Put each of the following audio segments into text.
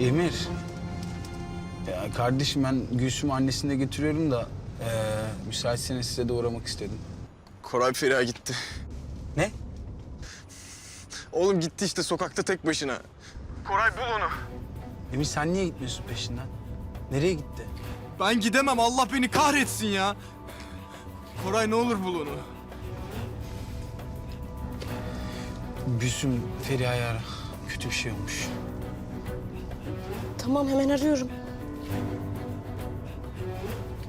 Emir. Ya kardeşim ben Gülsüm annesini de getiriyorum da eee müsaitseniz size de uğramak istedim. Koray Feriha gitti. Ne? Oğlum gitti işte sokakta tek başına. Koray bul onu. Emir sen niye gitmiyorsun peşinden? Nereye gitti? Ben gidemem Allah beni kahretsin ya. Koray ne olur bul onu. Gülsüm Feriha'yı ara. Kötü bir şey olmuş. Tamam hemen arıyorum.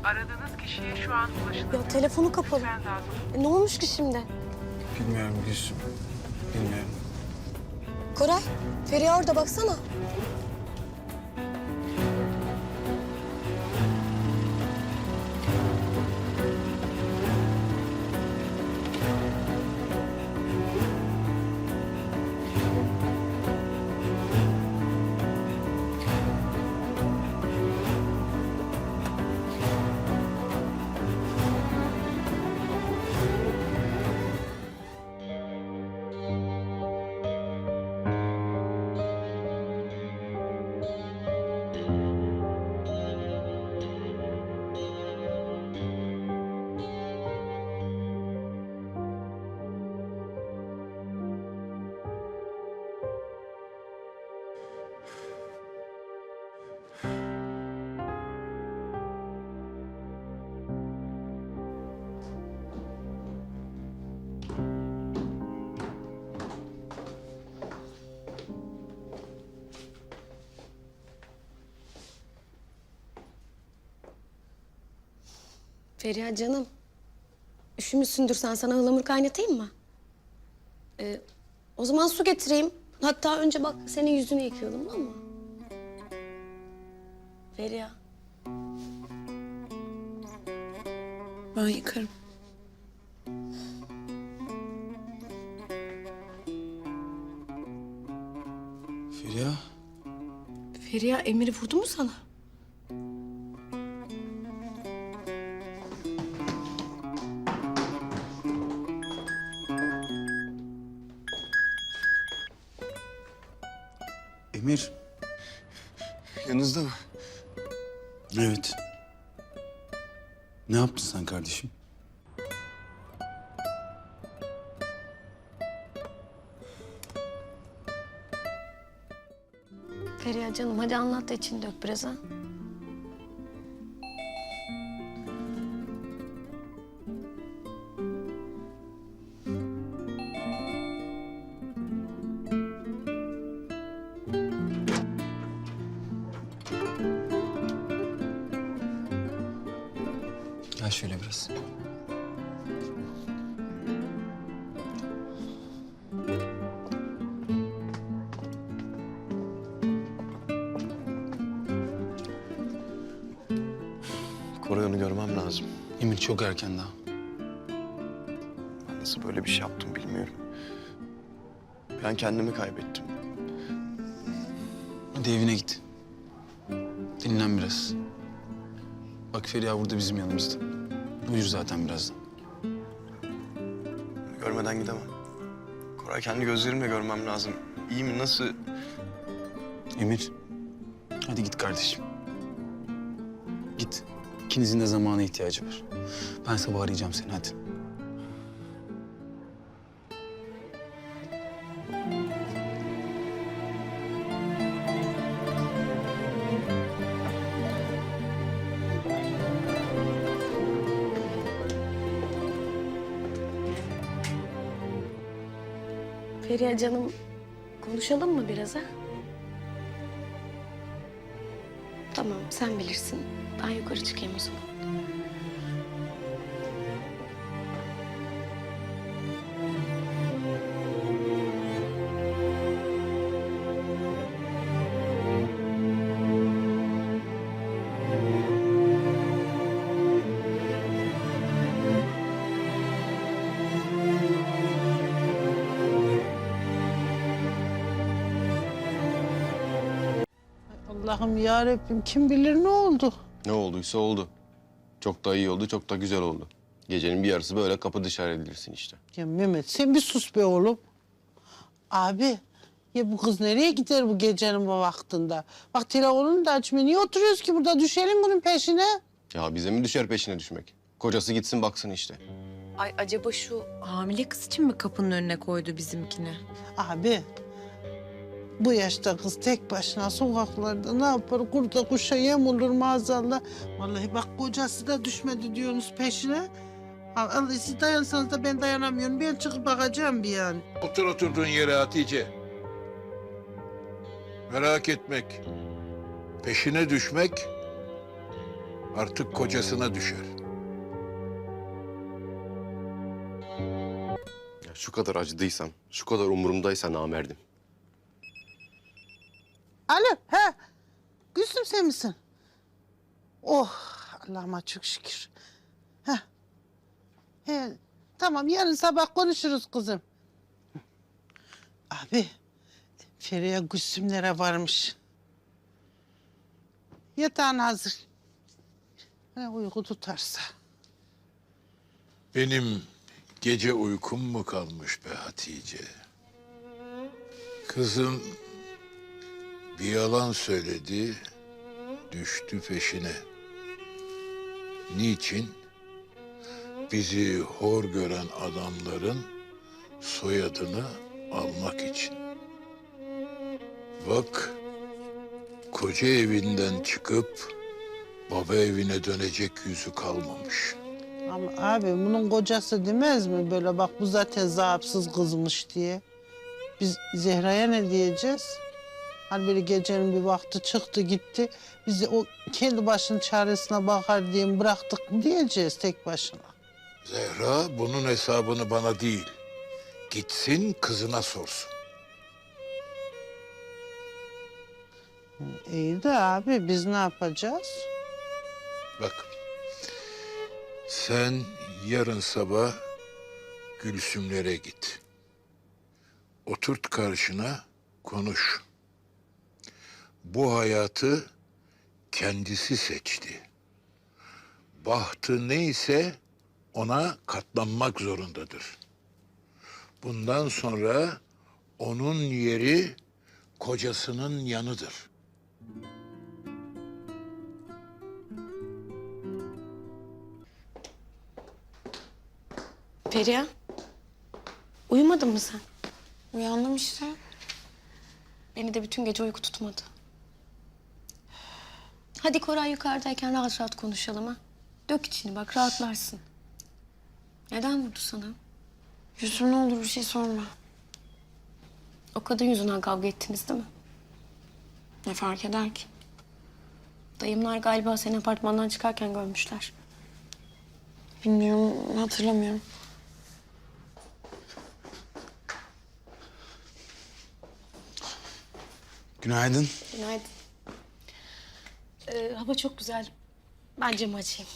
Aradığınız kişiye şu an ulaşılamıyor. Ya telefonu kapalı. Lütfen daha sonra. E, ne olmuş ki şimdi? Bilmiyorum Gülsüm. Bilmiyorum. Koray, Feriha orada baksana. Feriha canım. Üşümüşsündür sen sana ıhlamur kaynatayım mı? Ee, o zaman su getireyim. Hatta önce bak senin yüzünü yıkayalım tamam mı? Feriha. Ben yıkarım. Feriha. Feriha Emir'i vurdu mu sana? Kardeşim? Feriha canım hadi anlat da için dök biraz ha. Gel şöyle biraz. Koray onu görmem lazım. Emir çok erken daha. Ben nasıl böyle bir şey yaptım bilmiyorum. Ben kendimi kaybettim. Hadi evine git. Dinlen biraz. Bak Feriha burada bizim yanımızda. Uyur zaten birazdan. Görmeden gidemem. Koray kendi gözlerimle görmem lazım. İyi mi nasıl? Emir. Hadi git kardeşim. Git. İkinizin de zamana ihtiyacı var. Ben sabah arayacağım seni hadi. Feriha canım konuşalım mı biraz ha? Tamam sen bilirsin. Ben yukarı çıkayım o zaman. Allah'ım ya Rabbim kim bilir ne oldu? Ne olduysa oldu. Çok da iyi oldu, çok da güzel oldu. Gecenin bir yarısı böyle kapı dışarı edilirsin işte. Ya Mehmet sen bir sus be oğlum. Abi Ya bu kız nereye gider bu gecenin bu vaktinde? Bak telefonunu da açmıyor. Niye oturuyoruz ki burada? Düşelim bunun peşine. Ya bize mi düşer peşine düşmek? Kocası gitsin baksın işte. Ay acaba şu hamile kız için mi kapının önüne koydu bizimkini? Abi bu yaşta kız tek başına sokaklarda ne yapar? Kurda kuşa yem olur maazallah. Vallahi bak kocası da düşmedi diyorsunuz peşine. Al, al siz dayansanız da ben dayanamıyorum. Ben çıkıp bakacağım bir yani. Otur oturduğun yere Hatice. Merak etmek, peşine düşmek artık kocasına düşer. Ya şu kadar acıdıysam, şu kadar umurumdaysa namerdim. Alo, he. Gülsüm sen misin? Oh, Allah'ıma çok şükür. He. He, tamam yarın sabah konuşuruz kızım. Abi, Feriye Gülsümlere varmış. Yatağın hazır. Ne uyku tutarsa. Benim gece uykum mu kalmış be Hatice? Kızım bir yalan söyledi, düştü peşine. Niçin? Bizi hor gören adamların soyadını almak için. Bak, koca evinden çıkıp baba evine dönecek yüzü kalmamış. Ama abi bunun kocası demez mi böyle bak bu zaten zaapsız kızmış diye. Biz Zehra'ya ne diyeceğiz? Hani böyle gecenin bir vakti çıktı gitti. Biz de o kendi başının çaresine bakar diye mi bıraktık mı diyeceğiz tek başına. Zehra bunun hesabını bana değil, gitsin kızına sorsun. İyi de abi biz ne yapacağız? Bak, sen yarın sabah Gülsümlere git. Oturt karşına, konuş. Bu hayatı kendisi seçti. Bahtı neyse ona katlanmak zorundadır. Bundan sonra onun yeri kocasının yanıdır. Feriha. Uyumadın mı sen? Uyandım işte. Beni de bütün gece uyku tutmadı. Hadi Koray yukarıdayken rahat rahat konuşalım ha. Dök içini bak rahatlarsın. Neden vurdu sana? Yüzüm ne olur bir şey sorma. O kadın yüzünden kavga ettiniz değil mi? Ne fark eder ki? Dayımlar galiba seni apartmandan çıkarken görmüşler. Bilmiyorum, hatırlamıyorum. Günaydın. Günaydın. Ee, hava çok güzel. Ben camı açayım.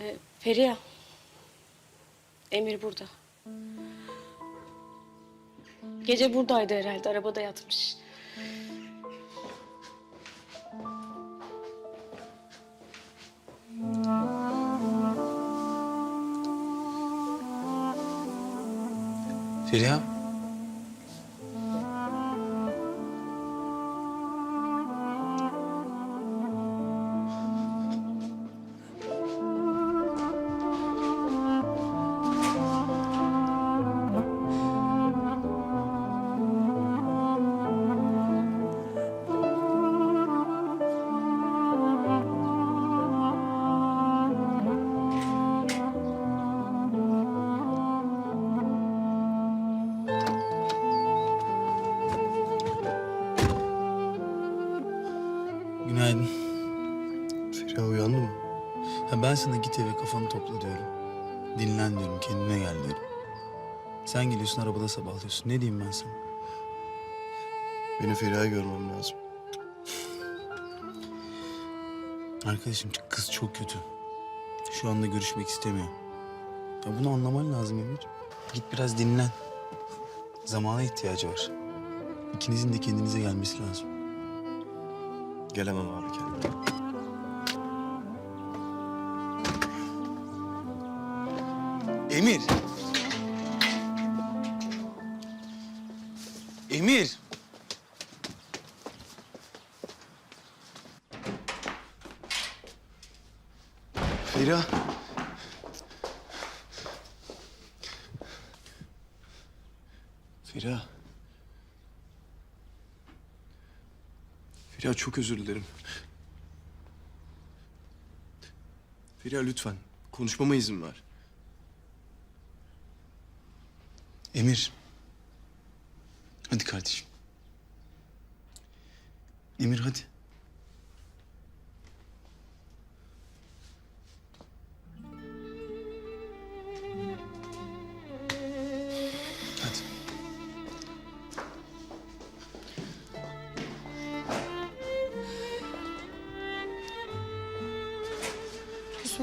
Ee, Feriha. Emir burada. Gece buradaydı herhalde. Arabada yatmış. Feriha. Ben sana git eve kafanı topla diyorum. Dinlen diyorum, kendine gel diyorum. Sen geliyorsun arabada sabahlıyorsun. Ne diyeyim ben sana? Beni Feriha'yı görmem lazım. Arkadaşım kız çok kötü. Şu anda görüşmek istemiyor. Ya bunu anlaman lazım Emir. Git biraz dinlen. Zamana ihtiyacı var. İkinizin de kendinize gelmesi lazım. Gelemem abi kendime. Emir. Emir. Feriha. Feriha. Feriha çok özür dilerim. Feriha lütfen konuşmama izin ver. Emir. Hadi kardeşim. Emir hadi. Hadi.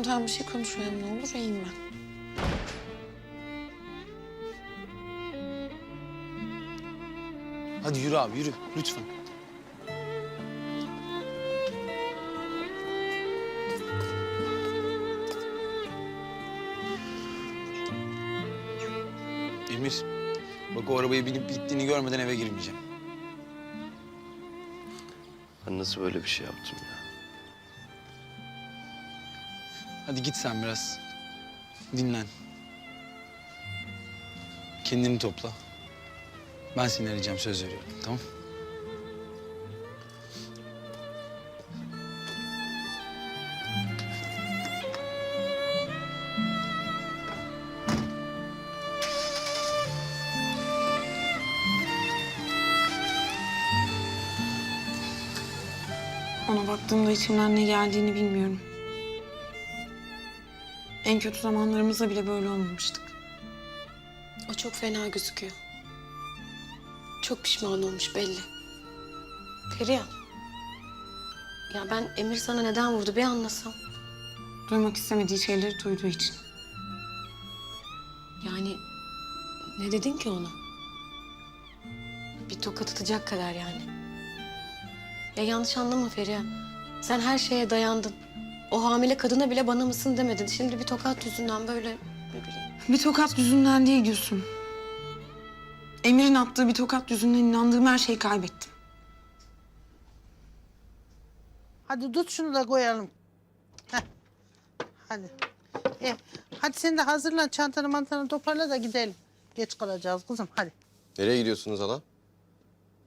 Tamam bir şey konuşmayalım ne olur iyiyim ben. Hadi yürü abi yürü lütfen. Emir, bak o arabaya binip gittiğini görmeden eve girmeyeceğim. Ben nasıl böyle bir şey yaptım ya? Hadi git sen biraz. Dinlen. Kendini topla. Ben seni arayacağım söz veriyorum tamam Ona baktığımda içimden ne geldiğini bilmiyorum. En kötü zamanlarımızda bile böyle olmamıştık. O çok fena gözüküyor. Çok pişman olmuş belli. Feriha. Ya ben Emir sana neden vurdu bir anlasam. Duymak istemediği şeyleri duyduğu için. Yani ne dedin ki ona? Bir tokat atacak kadar yani. Ya yanlış anlama Feriha. Sen her şeye dayandın. O hamile kadına bile bana mısın demedin. Şimdi bir tokat yüzünden böyle ne bileyim. Bir tokat yüzünden değil Gülsüm. Emir'in attığı bir tokat yüzünden inandığım her şeyi kaybettim. Hadi tut şunu da koyalım. Heh. Hadi. Eh, hadi sen de hazırlan çantanı mantanı toparla da gidelim. Geç kalacağız kızım hadi. Nereye gidiyorsunuz hala?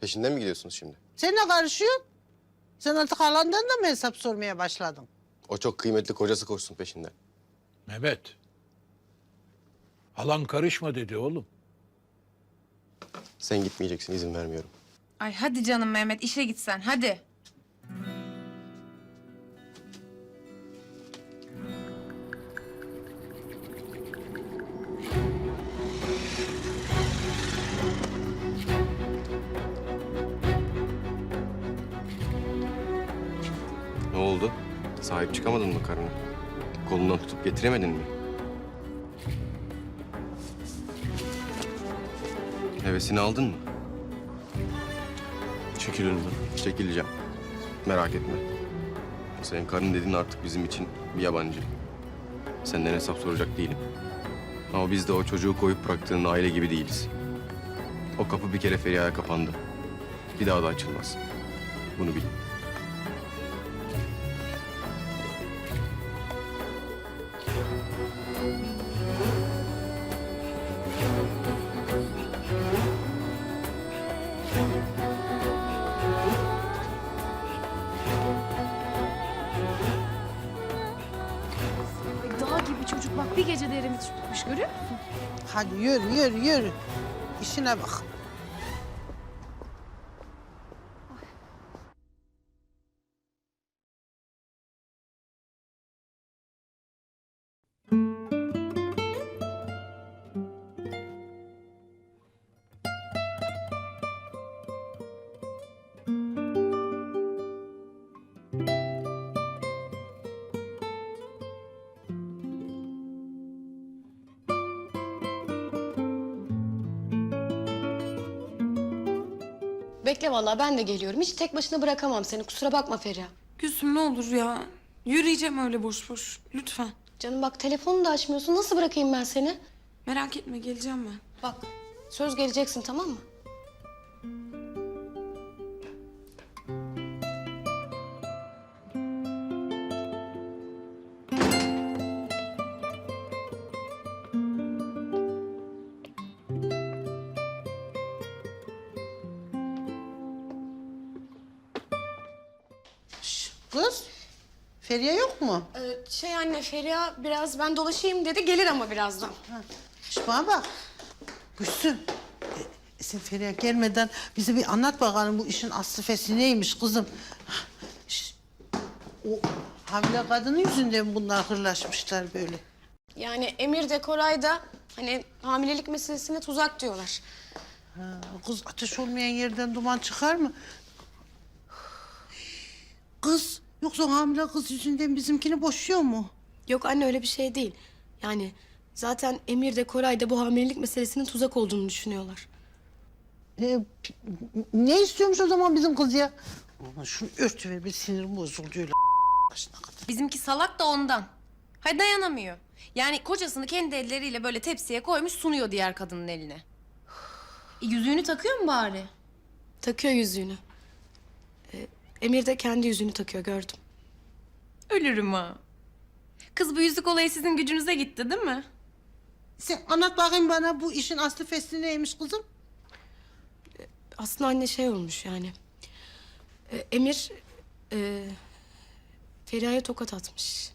Peşinden mi gidiyorsunuz şimdi? Sen ne karışıyorsun? Sen artık halandan da mı hesap sormaya başladın? O çok kıymetli kocası koşsun peşinden. Mehmet. Halan karışma dedi oğlum. Sen gitmeyeceksin izin vermiyorum. Ay hadi canım Mehmet işe gitsen hadi. Ne oldu? Sahip çıkamadın mı karına? Kolundan tutup getiremedin mi? Hevesini aldın mı? Çekil önümden. Çekileceğim. Merak etme. Senin karın dediğin artık bizim için bir yabancı. Senden hesap soracak değilim. Ama biz de o çocuğu koyup bıraktığın aile gibi değiliz. O kapı bir kere Feriha'ya kapandı. Bir daha da açılmaz. Bunu Dağ gibi çocuk bak bir gecede erimi tutmuş görüyor musun? Hadi yürü yürü yürü. İşine bak. Bekle vallahi ben de geliyorum. Hiç tek başına bırakamam seni. Kusura bakma Feriha. Gülsüm ne olur ya. Yürüyeceğim öyle boş boş. Lütfen. Canım bak telefonu da açmıyorsun. Nasıl bırakayım ben seni? Merak etme geleceğim ben. Bak söz geleceksin tamam mı? Feriye yok mu? Ee, şey anne Feriha biraz ben dolaşayım dedi. Gelir ama birazdan. Şş, bana bak. Gülsüm. E, sen Feriye gelmeden bize bir anlat bakalım bu işin aslı fesi neymiş kızım. Şş, o hamile kadının yüzünden bunlar hırlaşmışlar böyle? Yani Emir de Koray da hani hamilelik meselesine tuzak diyorlar. Ha, kız ateş olmayan yerden duman çıkar mı? Kız, yoksa hamile kız yüzünden bizimkini boşuyor mu? Yok anne öyle bir şey değil. Yani zaten Emir de Koray da bu hamilelik meselesinin tuzak olduğunu düşünüyorlar. E, ne istiyormuş o zaman bizim kız ya? Aman şunu örtüver bir sinirim bozuldu öyle başına kadar. Bizimki salak da ondan. Hay dayanamıyor. Yani kocasını kendi elleriyle böyle tepsiye koymuş sunuyor diğer kadının eline. E, yüzüğünü takıyor mu bari? Takıyor yüzüğünü. Emir de kendi yüzüğünü takıyor gördüm. Ölürüm ha. Kız bu yüzük olayı sizin gücünüze gitti değil mi? Sen anlat bakayım bana bu işin aslı fesli neymiş kızım? Aslında anne şey olmuş yani. Ee, Emir e, Feriha'ya tokat atmış.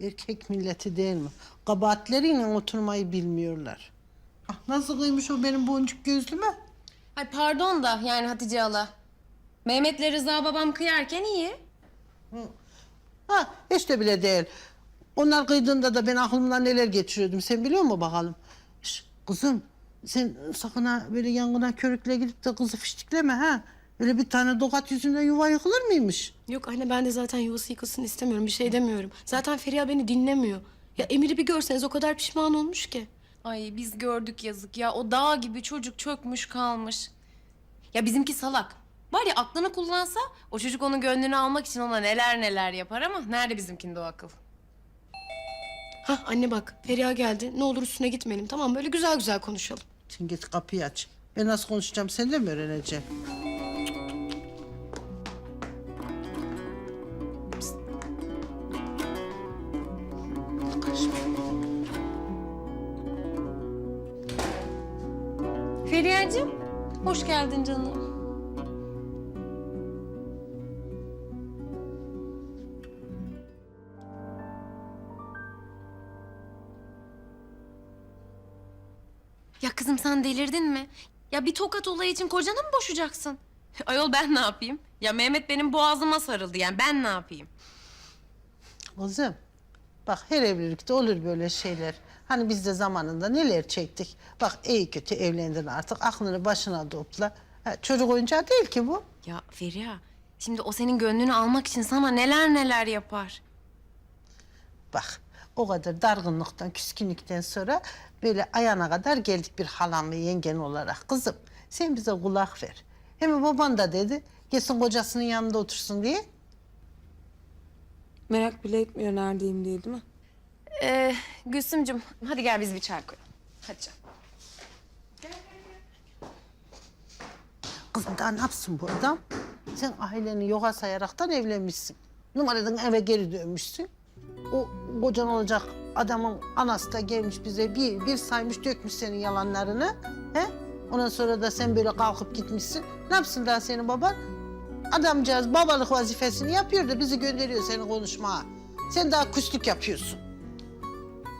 Erkek milleti değil mi? Kabahatleriyle oturmayı bilmiyorlar. Ah, nasıl kıymış o benim boncuk gözlüme? Ay pardon da yani Hatice hala. Mehmet'le Rıza babam kıyarken iyi. Ha hiç de bile değil. Onlar kıydığında da ben aklımdan neler geçiriyordum. Sen biliyor musun bakalım? Şş, kızım sen sakın ha böyle yangına körükle gidip de kızı fiştikleme ha. Öyle bir tane dokat yüzünden yuva yıkılır mıymış? Yok anne ben de zaten yuvası yıkılsın istemiyorum. Bir şey demiyorum. Zaten Feriha beni dinlemiyor. Ya Emir'i bir görseniz o kadar pişman olmuş ki. Ay biz gördük yazık ya. O dağ gibi çocuk çökmüş kalmış. Ya bizimki salak. Var ya aklını kullansa o çocuk onun gönlünü almak için ona neler neler yapar ama nerede bizimkinde o akıl? Hah anne bak Feriha geldi. Ne olur üstüne gitmeyelim tamam mı? Böyle güzel güzel konuşalım. Sen git kapıyı aç. Ben nasıl konuşacağım sen de mi öğreneceksin? Feriha'cığım hoş geldin canım. Ya kızım sen delirdin mi? Ya bir tokat olayı için kocanı mı boşacaksın? Ayol ben ne yapayım? Ya Mehmet benim boğazıma sarıldı yani ben ne yapayım? Kızım bak her evlilikte olur böyle şeyler. Hani biz de zamanında neler çektik. Bak iyi kötü evlendin artık aklını başına topla. Ha, çocuk oyuncağı değil ki bu. Ya Feriha şimdi o senin gönlünü almak için sana neler neler yapar. Bak o kadar dargınlıktan, küskünlükten sonra böyle ayağına kadar geldik bir halam ve yengen olarak. Kızım sen bize kulak ver. Hem baban da dedi gelsin kocasının yanında otursun diye. Merak bile etmiyor neredeyim diye değil mi? Ee, Gülsümcüm hadi gel biz bir çay koyalım. Hadi canım. Kızım daha ne yapsın bu adam? Sen aileni yoga sayaraktan evlenmişsin. Numaradan eve geri dönmüşsün. O kocan olacak adamın anası da gelmiş bize bir bir saymış dökmüş senin yalanlarını. He? Ondan sonra da sen böyle kalkıp gitmişsin. Ne yapsın daha senin baban? Adamcağız babalık vazifesini yapıyor da bizi gönderiyor seni konuşmaya. Sen daha küslük yapıyorsun.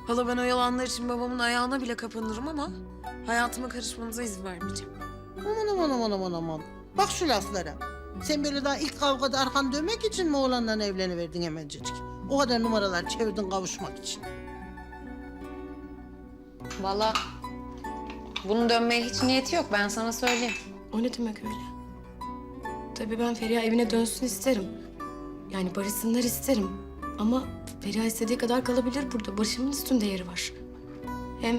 Hala ben o yalanlar için babamın ayağına bile kapanırım ama hayatıma karışmanıza izin vermeyeceğim. Aman aman aman aman aman. Bak şu laflara. Sen böyle daha ilk kavgada arkanı dönmek için mi oğlanla evleniverdin hemencecik? O kadar numaralar çevirdin kavuşmak için. Vallahi bunun dönmeye hiç niyeti yok ben sana söyleyeyim. O ne demek öyle? Tabii ben Feriha evine dönsün isterim. Yani barışsınlar isterim. Ama Feriha istediği kadar kalabilir burada. Başımın üstünde yeri var. Hem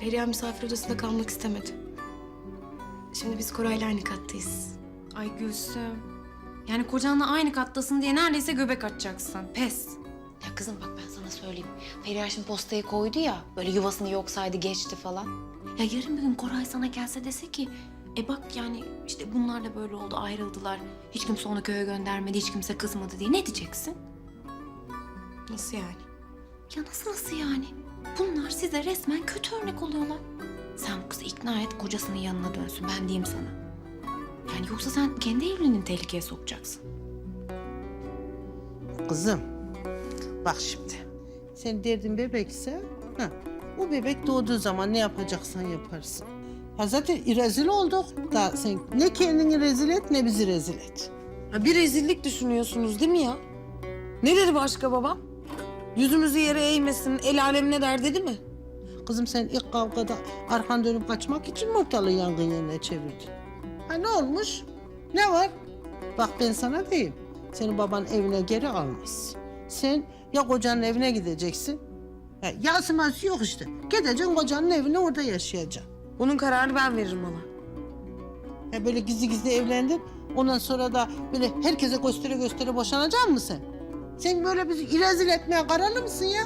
Perihan misafir odasında kalmak istemedi. Şimdi biz Koray'la aynı kattayız. Ay Gülsüm. Yani kocanla aynı kattasın diye neredeyse göbek atacaksın. Pes. Ya kızım bak ben sana söyleyeyim. Perihan şimdi postayı koydu ya. Böyle yuvasını yok saydı geçti falan. Ya yarın bir gün Koray sana gelse dese ki... E bak yani işte bunlar da böyle oldu ayrıldılar. Hiç kimse onu köye göndermedi, hiç kimse kızmadı diye ne diyeceksin? Nasıl yani? Ya nasıl nasıl yani? Bunlar size resmen kötü örnek oluyorlar. Sen bu kızı ikna et kocasının yanına dönsün ben diyeyim sana. Yani yoksa sen kendi evliliğini tehlikeye sokacaksın. Kızım, bak şimdi. Sen derdin bebekse, ha, o bebek doğduğu zaman ne yapacaksan yaparsın. Ha zaten rezil olduk. Daha sen ne kendini rezil et ne bizi rezil et. Ha, bir rezillik düşünüyorsunuz değil mi ya? Ne dedi başka babam? Yüzümüzü yere eğmesin, el alem ne der dedi mi? Kızım sen ilk kavgada arkan dönüp kaçmak için mi ortalığı yangın yerine çevirdin? Ha ne olmuş? Ne var? Bak ben sana diyeyim. Senin baban evine geri almaz. Sen ya kocanın evine gideceksin. Ya yasıması yok işte. Gideceksin kocanın evine orada yaşayacaksın. Bunun kararını ben veririm bana. Ya böyle gizli gizli evlendin. Ondan sonra da böyle herkese göstere göstere boşanacak mısın sen? Sen böyle bizi rezil etmeye kararlı mısın ya?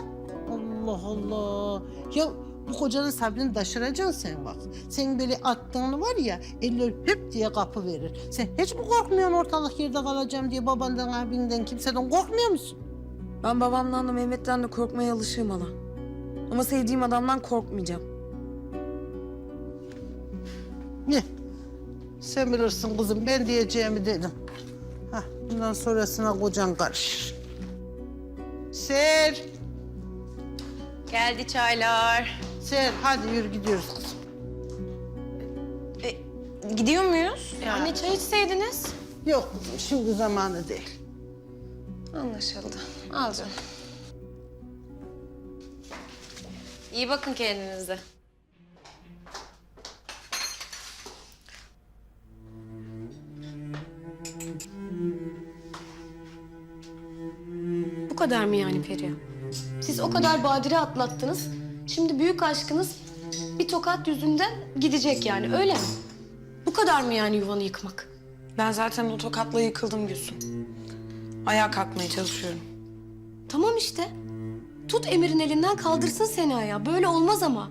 Allah Allah. Ya bu kocanın sabrını taşıracaksın sen bak. Sen böyle attığını var ya eller hüp diye kapı verir. Sen hiç mi korkmuyorsun ortalık yerde kalacağım diye babandan abinden kimseden korkmuyor musun? Ben babamdan da Mehmet'ten de korkmaya alışığım hala. Ama sevdiğim adamdan korkmayacağım. Ne? Sen bilirsin kızım ben diyeceğimi dedim. Hah, bundan sonrasına kocan karışır. Ser, Geldi çaylar. Ser hadi yürü gidiyoruz kızım. Gidiyor muyuz? Anne çay içseydiniz. Yok kızım şimdi zamanı değil. Anlaşıldı. Al canım. İyi bakın kendinize. Kadar mı yani Perihan? Siz o kadar badire atlattınız. Şimdi büyük aşkınız bir tokat yüzünden gidecek yani öyle mi? Bu kadar mı yani yuvanı yıkmak? Ben zaten o tokatla yıkıldım Gülsüm. Ayağa kalkmaya çalışıyorum. Tamam işte. Tut Emir'in elinden kaldırsın seni ayağa. Böyle olmaz ama.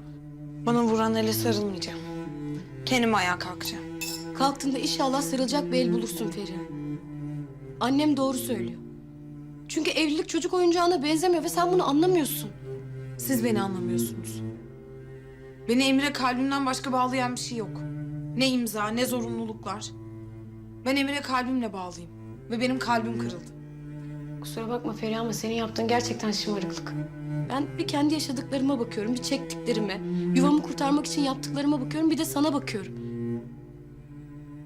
Bana vuran ele sarılmayacağım. Kendim ayağa kalkacağım. Kalktığında inşallah sarılacak bir el bulursun Feriha. Annem doğru söylüyor. Çünkü evlilik çocuk oyuncağına benzemiyor ve sen bunu anlamıyorsun. Siz beni anlamıyorsunuz. Beni Emir'e kalbimden başka bağlayan bir şey yok. Ne imza, ne zorunluluklar. Ben Emir'e kalbimle bağlıyım. Ve benim kalbim kırıldı. Kusura bakma Feriha ama senin yaptığın gerçekten şımarıklık. Ben bir kendi yaşadıklarıma bakıyorum, bir çektiklerime, yuvamı kurtarmak için yaptıklarıma bakıyorum, bir de sana bakıyorum.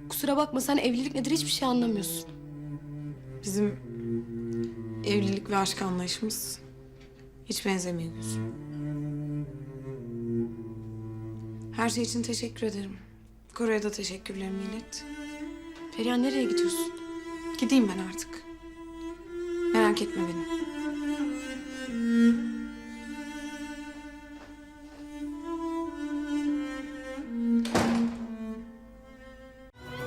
Kusura bakma sen evlilik nedir hiçbir şey anlamıyorsun. Bizim evlilik ve aşk anlayışımız hiç benzemiyor Gülsüm. Her şey için teşekkür ederim. Kore'ye da teşekkürlerimi ilet. Feriha nereye gidiyorsun? Gideyim ben artık. Merak etme beni.